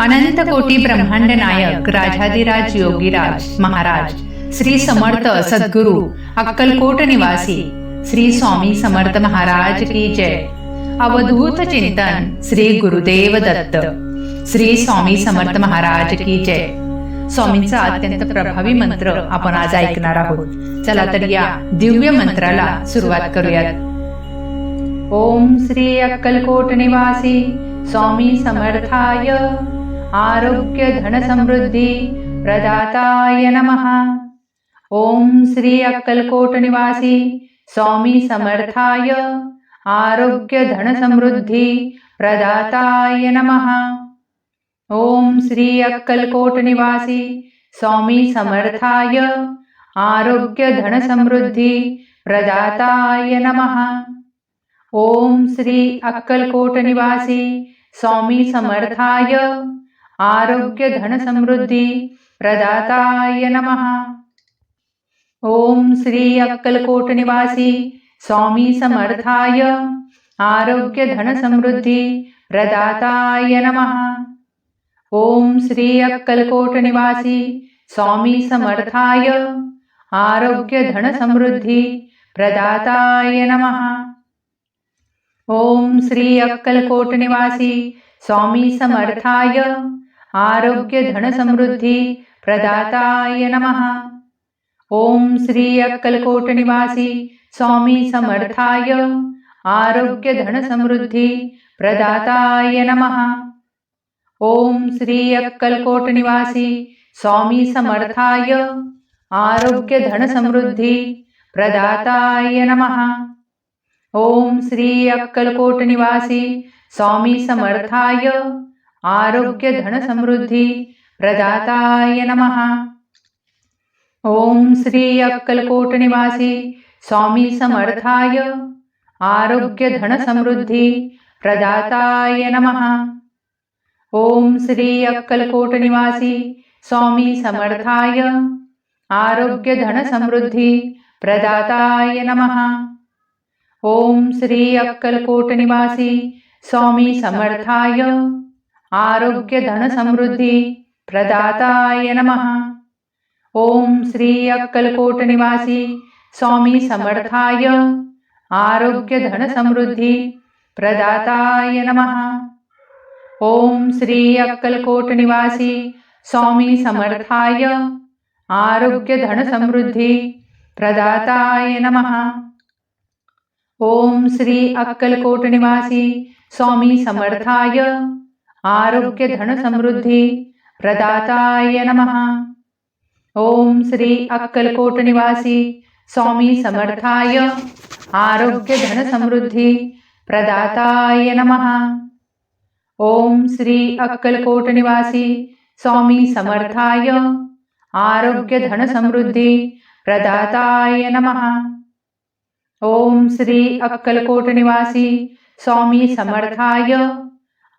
अनंत कोटी ब्रह्मांड नायक राजाधिराज योगीराज महाराज श्री समर्थ सद्गुरु अक्कलकोट निवासी श्री स्वामी समर्थ महाराज की जय. अवधूत चिंतन श्री गुरुदेव दत्त श्री स्वामी समर्थ महाराज की जय. स्वामींचा अत्यंत प्रभावी मंत्र आपण आज ऐकणार आहोत. चला तर या दिव्य मंत्राला सुरुवात करूयात. ओम श्री अक्कलकोट निवासी स्वामी समर्थाय. आरोग्य धन समृद्धी प्रदाताय नमः. ओम श्री अक्कलकोट निवासी स्वामी समर्थाय आरोग्य धन समृद्धी प्रदाताय नमः. ओम श्री अक्कलकोट निवासी स्वामी समर्थाय आरोग्य धन समृद्धी प्रदाताय नमः. ओम श्री अक्कलकोट निवासी स्वामी समर्थाय आरोग्य धन समृद्धी प्रदाताय नमः. ओम श्री अक्कलकोट निवासी स्वामी समर्थाय. आरोग्य धन समृद्धी प्रदाताय नमः. ओम श्री अक्कलकोट निवासी स्वामी समर्थाय. आरोग्य धन समृद्धी प्रदाताय नमः. ओम श्री अक्कलकोट निवासी स्वामी समर्थाय. आरोग्य धन समृद्धी प्रदाताय नमः। ओम श्री अक्कलकोट निवासी स्वामी समर्थाय। आरोग्य धन समृद्धी प्रदाताय नमः। ओम श्री अक्कलकोट निवासी स्वामी समर्थाय। आरोग्य धन समृद्धी प्रदाताय नमः। ओम श्री अक्कलकोट निवासी स्वामी समर्थाय। आरोग्य धन समृद्धी प्रदाताय नमः। ओम श्री अक्कलकोट निवासी स्वामी समर्थाय। आरोग्य धन समृद्धी प्रदाताय नमः। ओम श्री अक्कलकोट निवासी स्वामी समर्थाय। आरोग्य धन समृद्धी प्रदाताय नमः। ओम श्री अक्कलकोट निवासी स्वामी समर्थाय। आरोग्य धन समृद्धी प्रदाताय नमः। ओम श्री अक्कलकोट निवासी स्वामी समर्थाय। आरोग्य धन समृद्धी प्रदाताय नमः। ओम श्री अक्कलकोट निवासी स्वामी समर्थाय। आरोग्य धन समृद्धी प्रदाताय नमः। ओम श्री अक्कलकोट निवासी स्वामी समर्थाय। आरोग्य धन समृद्धी प्रदाताय नमः. ओम श्री अक्कलकोट निवासी स्वामी समर्थाय. आरोग्य धन समृद्धी प्रदाताय नमः. ओम श्री अक्कलकोट निवासी स्वामी समर्थाय. आरोग्य धन समृद्धी प्रदाताय नमः. ओम श्री अक्कलकोट निवासी स्वामी समर्थाय.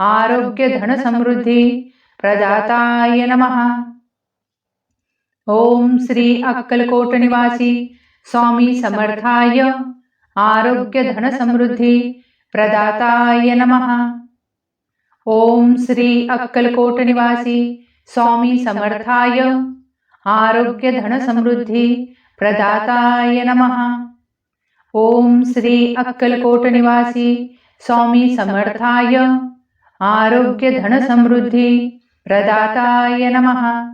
आरोग्य धन समृद्धी प्रदाताय नमः. ओम श्री अक्कलकोट निवासी स्वामी समर्थाय आरोग्य धन समृद्धी प्रदाताय नमः. ओम श्री अक्कलकोट निवासी स्वामी समर्थाय आरोग्य धन समृद्धी प्रदाताय नमः. ओम श्री अक्कलकोट निवासी स्वामी समर्थाय आरोग्य धन समृद्धी प्रदाताय नमः.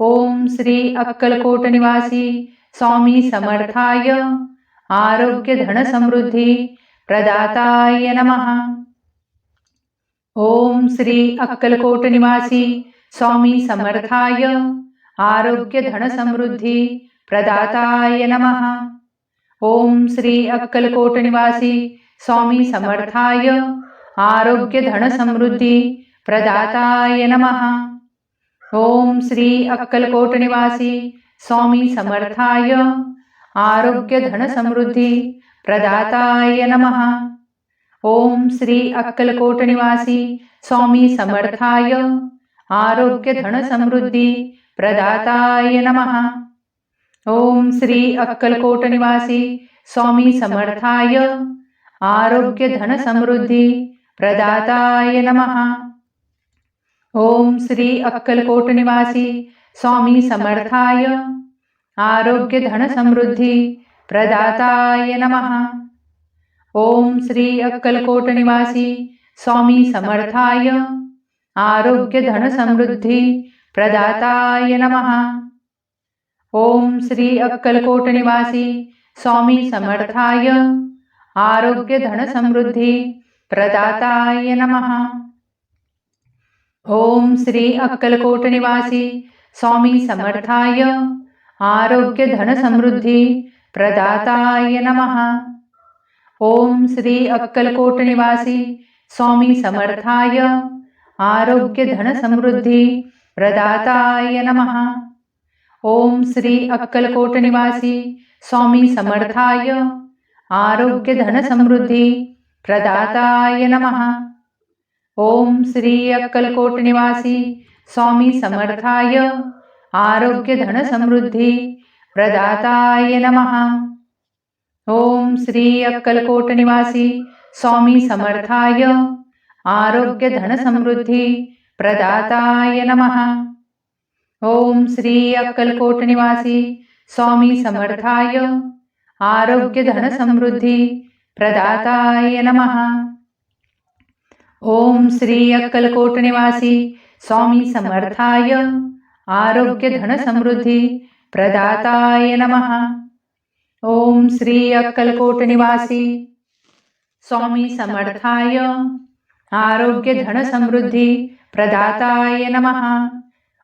ओम श्री अक्कलकोट निवासी स्वामी समर्थाय. आरोग्य धन समृद्धी प्रदाताय नमः. ओम श्री अक्कलकोट निवासी स्वामी समर्थाय. आरोग्य धन समृद्धी प्रदाताय नमः. ओम श्री अक्कलकोट निवासी स्वामी समर्थाय. आरोग्य धन समृद्धी प्रदाताय नमः. ओम श्री अक्कलकोट निवासी स्वामी समर्थाय. आरोग्य धन समृद्धी प्रदाताय नमः. ओम श्री अक्कलकोट निवासी स्वामी समर्थाय. आरोग्य धन समृद्धी प्रदाताय नमः. ओम श्री अक्कलकोट निवासी स्वामी समर्थाय. आरोग्य धन समृद्धी प्रदाताय नमः। ओम श्री अक्कलकोट निवासी स्वामी समर्थाय। आरोग्य धन समृद्धी प्रदाताय नमः। ओम श्री अक्कलकोट निवासी स्वामी समर्थाय। आरोग्य धन समृद्धी प्रदाताय नमः। ओम श्री अक्कलकोट निवासी स्वामी समर्थाय। आरोग्य धन समृद्धी ప్రదాతాయ నమ. ఓం శ్రీ అక్కలకోట నివాసి స్వామి సమర్థాయ ఆరోగ్య ధన సమృద్ధి ప్రదాతాయ నమ. ఓం శ్రీ అక్కలకోట నివాసి స్వామి సమర్థాయ ఆరోగ్య ధన సమృద్ధి ప్రదాతాయ నమ. ఓం శ్రీ అక్కలకోట నివాసి స్వామి సమర్థాయ ఆరోగ్య ధన సమృద్ధి प्रदाताय नमः। ओम श्री अक्कलकोट निवासी स्वामी समर्थाय, आरोग्य धन समृद्धी, प्रदाताय नमः। ओम श्री अक्कलकोट निवासी स्वामी समर्थाय, आरोग्य धन समृद्धी, प्रदाताय नमः। ओम श्री अक्कलकोट निवासी स्वामी समर्थाय, आरोग्य धन समृद्धी प्रदाताय नमः। ओम श्री अक्कलकोट निवासी स्वामी समर्थाय। आरोग्य धन समृद्धी प्रदाताय नमः। ओम श्री अक्कलकोट निवासी स्वामी समर्थाय। आरोग्य धन समृद्धी प्रदाताय नमः।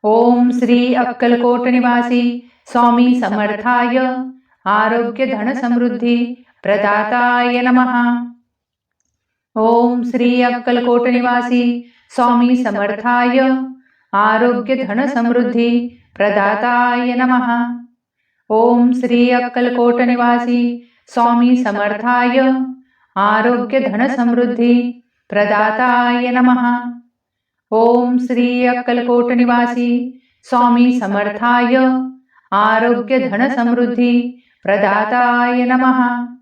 ओम श्री अक्कलकोट निवासी स्वामी समर्थाय। आरोग्य धन समृद्धी प्रदाताय नमः। ओम श्री अक्कलकोट निवासी स्वामी समर्थाय आरोग्य धन समृद्धी प्रदाताय नमः। ओम श्री अक्कलकोट निवासी स्वामी समर्थाय आरोग्य धन समृद्धी प्रदाताय नमः। ओम श्री अक्कलकोट निवासी स्वामी समर्थाय आरोग्य धन समृद्धी प्रदाताय नमः।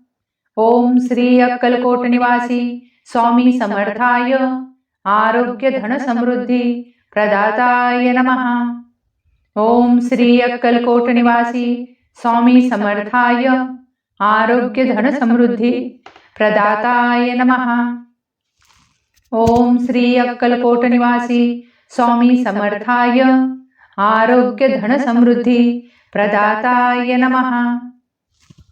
ओम श्री अक्कलकोट निवासी स्वामी समर्थाय आरोग्य धन समृद्धी प्रदाताय नमः. ओम श्री अक्कलकोट निवासी स्वामी समर्थाय आरोग्य धन समृद्धी प्रदाताय नमः. ओम श्री अक्कलकोट निवासी स्वामी समर्थाय आरोग्य धन समृद्धि प्रदाताय नमः.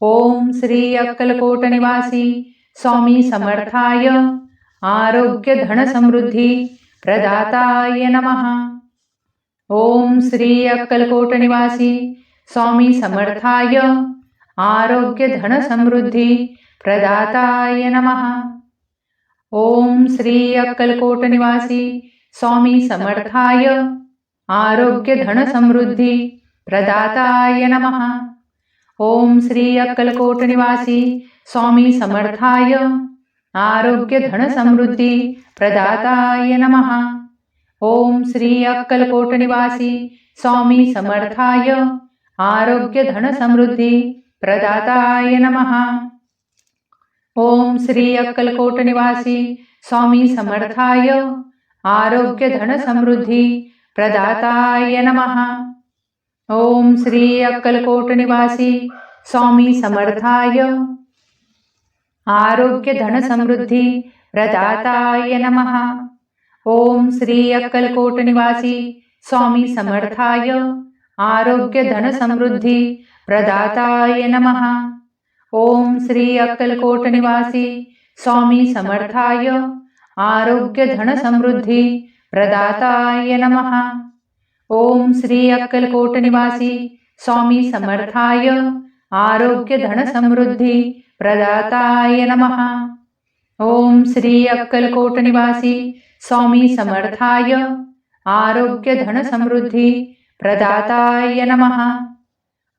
ओम श्री अक्कलकोट निवासी, स्वामी समर्थाय, आरोग्य धन समृद्धि प्रदाताय नमः। ओम श्री अक्कलकोट निवासी, स्वामी समर्थाय, आरोग्य धन समृद्धि प्रदाताय नमः। ओम श्री अक्कलकोट निवासी, स्वामी समर्थाय, आरोग्य धन समृद्धि प्रदाताय नमः। ओम श्री अक्कलकोट निवासी स्वामी समर्थाय। आरोग्य धन समृद्धि प्रदाताय नमः। ओम श्री अक्कलकोट निवासी स्वामी समर्थाय। आरोग्य धन समृद्धि प्रदाताय नमः। ओम श्री अक्कलकोट निवासी स्वामी समर्थाय। आरोग्य धन समृद्धि प्रदाताय नमः। ओम श्री अक्कलकोट निवासी स्वामी समर्थाय। आरोग्य धन समृद्धि प्रदाताय नमः। ओम श्री अक्कलकोट निवासी स्वामी समर्थाय। आरोग्य धन समृद्धि प्रदाताय नमः। ओम श्री अक्कलकोट निवासी स्वामी समर्थाय। आरोग्य धन समृद्धि प्रदाताय नमः। ओम श्री अक्कलकोट निवासी स्वामी समर्थाय, आरोग्य धन समृद्धि प्रदाताय नमः। ओम श्री अक्कलकोट निवासी स्वामी समर्थाय, आरोग्य धन समृद्धि प्रदाताय नमः।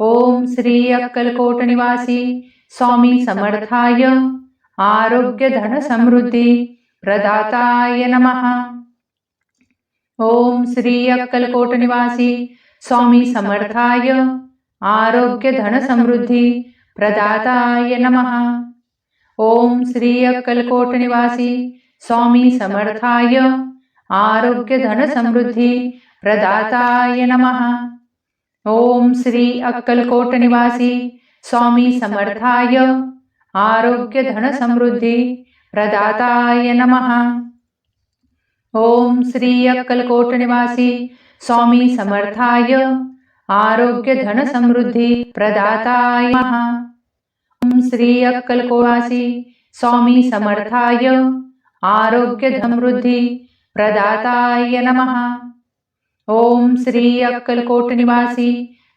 ओम श्री अक्कलकोट निवासी स्वामी समर्थाय, आरोग्य धन समृद्धि प्रदाताय नमः। ओम श्री अक्कलकोट निवासी, स्वामी समर्थाय, आरोग्य धन समृद्धि प्रदाताय नमः। ओम श्री अक्कलकोट निवासी, स्वामी समर्थाय, आरोग्य धन समृद्धि प्रदाताय नमः। ओम श्री अक्कलकोट निवासी, स्वामी समर्थाय, आरोग्य धन समृद्धि प्रदाताय नमः। ओम श्री अक्कलकोट निवासी स्वामी समर्थाय आरोग्य धन समृद्धी प्रदाताय ओम श्री अक्कलकोवासी स्वामी समर्थाय आरोग्य समृद्धी प्रदाताय नमः। ओम श्री अक्कलकोट निवासी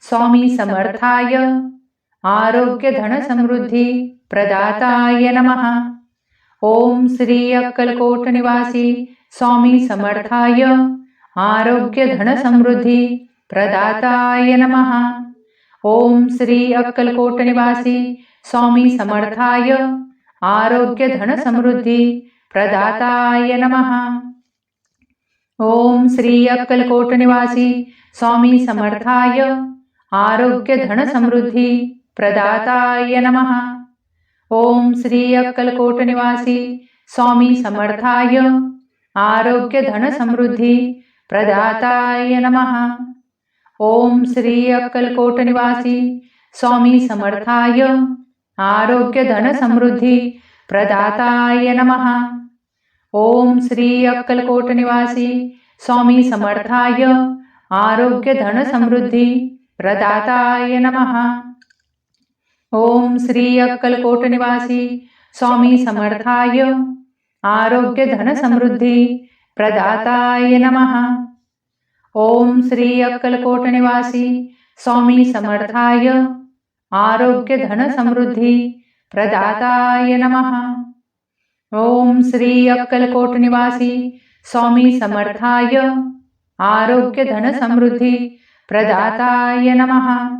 स्वामी समर्थाय आरोग्य धन समृद्धी प्रदाताय नमः। ओम श्री अक्कलकोट निवासी स्वामी समर्थाय। आरोग्यधनसमृद्धी प्रदाताय नमः। ॐ श्री अक्कलकोट निवासी स्वामी समर्थाय। आरोग्यधनसमृद्धी प्रदाताय नमः। ओम श्री अक्कलकोट निवासी स्वामी समर्थाय। आरोग्य धन प्रदाताय नमः। ओम श्री अक्कलकोट निवासी स्वामी समर्थाय। आरोग्य धन समृद्धि प्रदाताय नमः। ओम श्री अक्कलकोट निवासी, स्वामी समर्थाय। आरोग्य धन समृद्धि प्रदाताय नमः। ओम श्री अक्कलकोट निवासी, स्वामी समर्थाय। आरोग्य धन समृद्धि प्रदाताय नमः। ओम श्री अक्कलकोट निवासी, स्वामी समर्थाय। आरोग्य धन समृद्धि प्रदाताय नमः। ओम श्री अक्कलकोट निवासी, स्वामी समर्थाय। आरोग्य धन समृद्धि प्रदाताय नमः। ओम श्री अक्कलकोट निवासी, स्वामी समर्थाय। आरोग्य धन समृद्धि प्रदाताय नमः।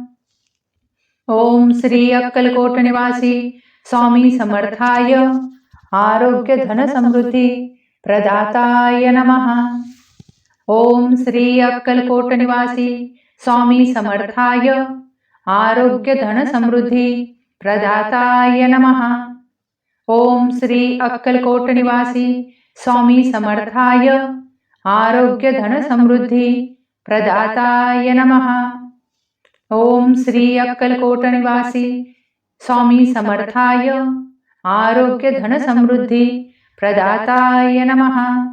ओम श्री अक्कलकोट निवासी, स्वामी समर्थाय। आरोग्य धन समृद्धि प्रदाताय नमः। ओम श्री अक्कलकोट निवासी, स्वामी समर्थाय। आरोग्य धन समृद्धि प्रदाताय नमः। ओम श्री अक्कलकोट निवासी, स्वामी समर्थाय। आरोग्य धन समृद्धि प्रदाताय नमः। ओम श्री अक्कलकोट निवासी, स्वामी समर्थाय। आरोग्य धन समृद्धि प्रदाताय नमः।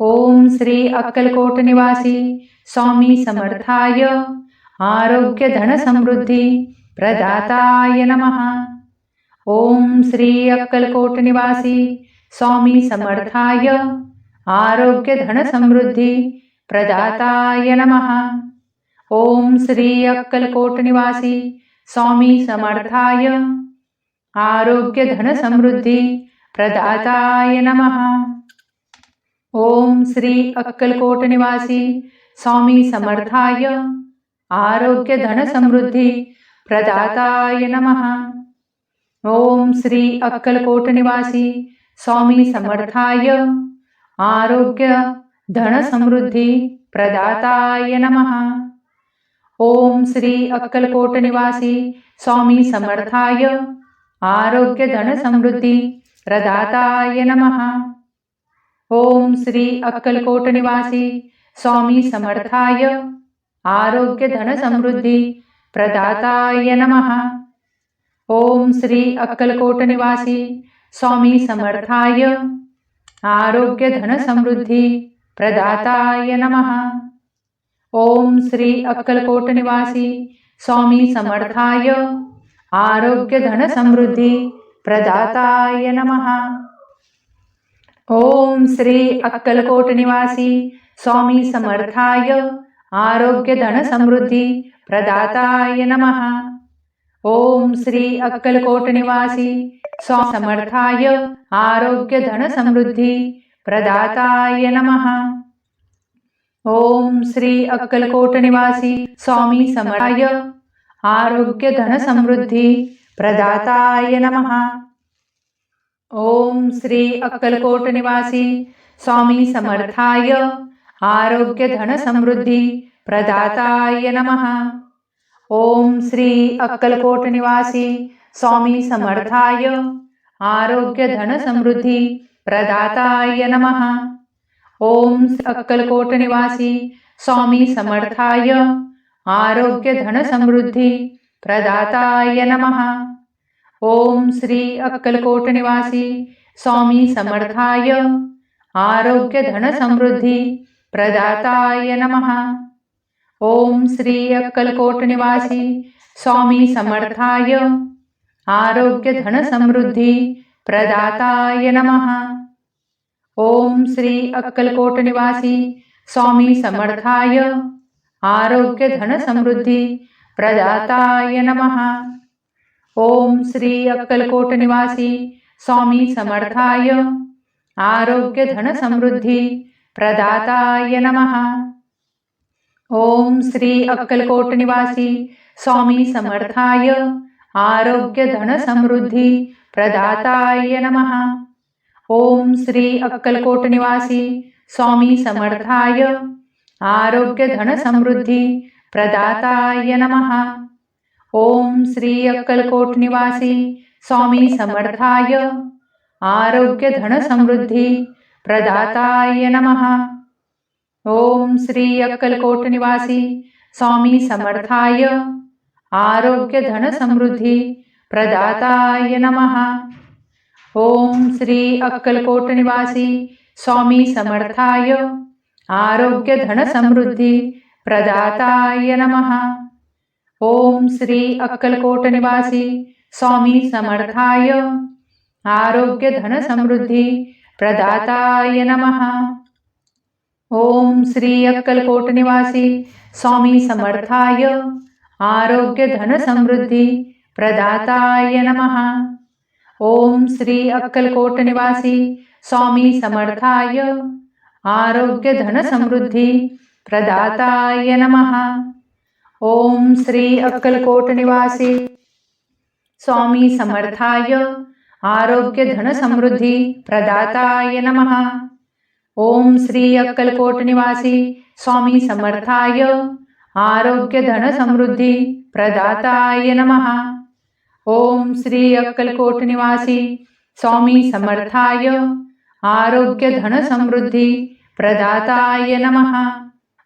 ओम श्री अक्कलकोट निवासी स्वामी समर्थाय। आरोग्य धन समृद्धि प्रदाताय नमः। ओम श्री अक्कलकोट निवासी स्वामी समर्थाय। आरोग्य धन समृद्धि प्रदाताय नमः। ओम श्री अक्कलकोट निवासी स्वामी समर्थाय। आरोग्य धन समृद्धि प्रदाताय नमः। ओम श्री अक्कलकोट निवासी स्वामी समर्थाय। आरोग्य धन समृद्धि प्रदाताय नमः। ओम श्री अक्कलकोट निवासी स्वामी समर्थाय। आरोग्य धन समृद्धि प्रदाताय नमः। ओम श्री अक्कलकोट निवासी स्वामी समर्थाय। आरोग्यधनसमृद्धी प्रदाताय नमः। ॐ श्री अक्कलकोटनिवासी स्वामी समर्थाय। आरोग्यधनसमृद्धी प्रदाताय नमः। ॐ श्री अक्कलकोटनिवासी स्वामी समर्थाय। आरोग्यधनसमृद्धी प्रदाताय नमः। ॐ श्री अक्कलकोटनिवासी स्वामी समर्थाय। आरोग्यधनसमृद्धि प्रदाताय नमः. ॐ श्री अक्कलकोटनिवासी स्वामी समर्थाय आरोग्यधनसमृद्धि प्रदाताय नमः. ॐ श्री अक्कलकोटनिवासी समर्थाय आरोग्यधनसमृद्धि प्रदाताय नमः. ॐ श्री अक्कलकोटनिवासी स्वामी समर्थाय आरोग्य धन समृद्धि प्रदाताय नमः. ओम श्री अक्कलकोट निवासी स्वामी समर्थाय आरोग्य धन समृद्धि प्रदाताय नमः. ओम श्री अक्कलकोट निवासी स्वामी समर्थाय आरोग्य धन समृद्धि प्रदाताय नमः. ओम अक्कलकोट निवासी स्वामी समर्थाय आरोग्य धन समृद्धी प्रदाताय नमः। ओम श्री अक्कलकोट निवासी स्वामी समर्थाय। आरोग्य धन समृद्धी प्रदाताय नमः। ओम श्री अक्कलकोट निवासी स्वामी समर्थाय। आरोग्य धन समृद्धी प्रदाताय नमः। ओम श्री अक्कलकोट निवासी स्वामी समर्थाय। आरोग्य धन समृद्धी प्रदाताय नमः। ओम श्री अक्कलकोट निवासी स्वामी समर्थाय। आरोग्य धन समृद्धी प्रदाताय नमः। ओम श्री अक्कलकोट निवासी स्वामी समर्थाय। आरोग्य धन समृद्धी प्रदाताय नमः। ओम श्री अक्कलकोट निवासी स्वामी समर्थाय। आरोग्य धन समृद्धी प्रदाताय नमः। ओम श्री अक्कलकोट निवासी स्वामी समर्थाय। आरोग्य धन समृद्धी प्रदाताय नमः। ओम श्री अक्कलकोट निवासी स्वामी समर्थाय। आरोग्य धन समृद्धी प्रदाताय नमः। ओम श्री अक्कलकोट निवासी स्वामी समर्थाय। आरोग्य धन समृद्धी प्रदाताय नमः। ओम श्री अक्कलकोट निवासी स्वामी समर्थाय। आरोग्य धन समृद्धी प्रदाताय नमः। ओम श्री अक्कलकोट निवासी स्वामी समर्थाय। आरोग्य धन समृद्धी प्रदाताय नमः। ओम श्री अक्कलकोट निवासी स्वामी समर्थाय। आरोग्य धन समृद्धी प्रदाताय नमः। ओम श्री अक्कलकोट निवासी। स्वामी समर्थाय आरोग्य धन समृद्धी प्रदाताय नमः। ओम श्री अक्कलकोट निवासी। स्वामी समर्थाय आरोग्य धन समृद्धी प्रदाताय नमः। ओम श्री अक्कलकोट निवासी। स्वामी समर्थाय आरोग्य धन समृद्धि प्रदाताय नमः।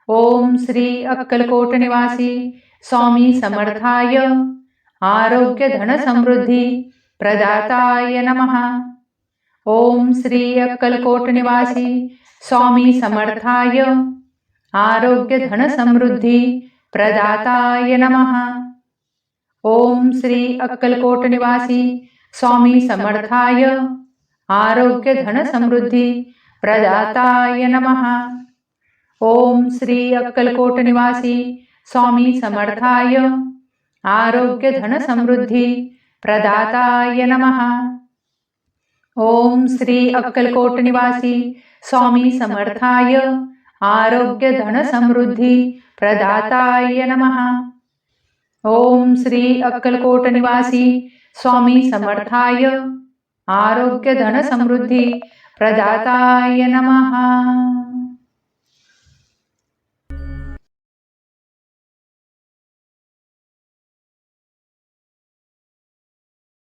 ओम श्री अक्कलकोट निवासी स्वामी समर्थाय। आरोग्य धन समृद्धि, प्रदाताय नमः। ओम श्री अक्कलकोट निवासी स्वामी समर्थाय। आरोग्य धन समृद्धि, प्रदाताय नमः। ओम श्री अक्कलकोट निवासी स्वामी समर्थाय। आरोग्य धन समृद्धि प्रदाताय नमः। ओम श्री अक्कलकोट निवासी स्वामी समर्थाय। आरोग्य धन समृद्धि प्रदाताय नमः। ओम श्री अक्कलकोट निवासी स्वामी समर्थाय। आरोग्य धन समृद्धि प्रदाताय नमः। ओम श्री अक्कलकोट निवासी स्वामी समर्थाय। आरोग्य धन समृद्धि प्रदाताय नमः।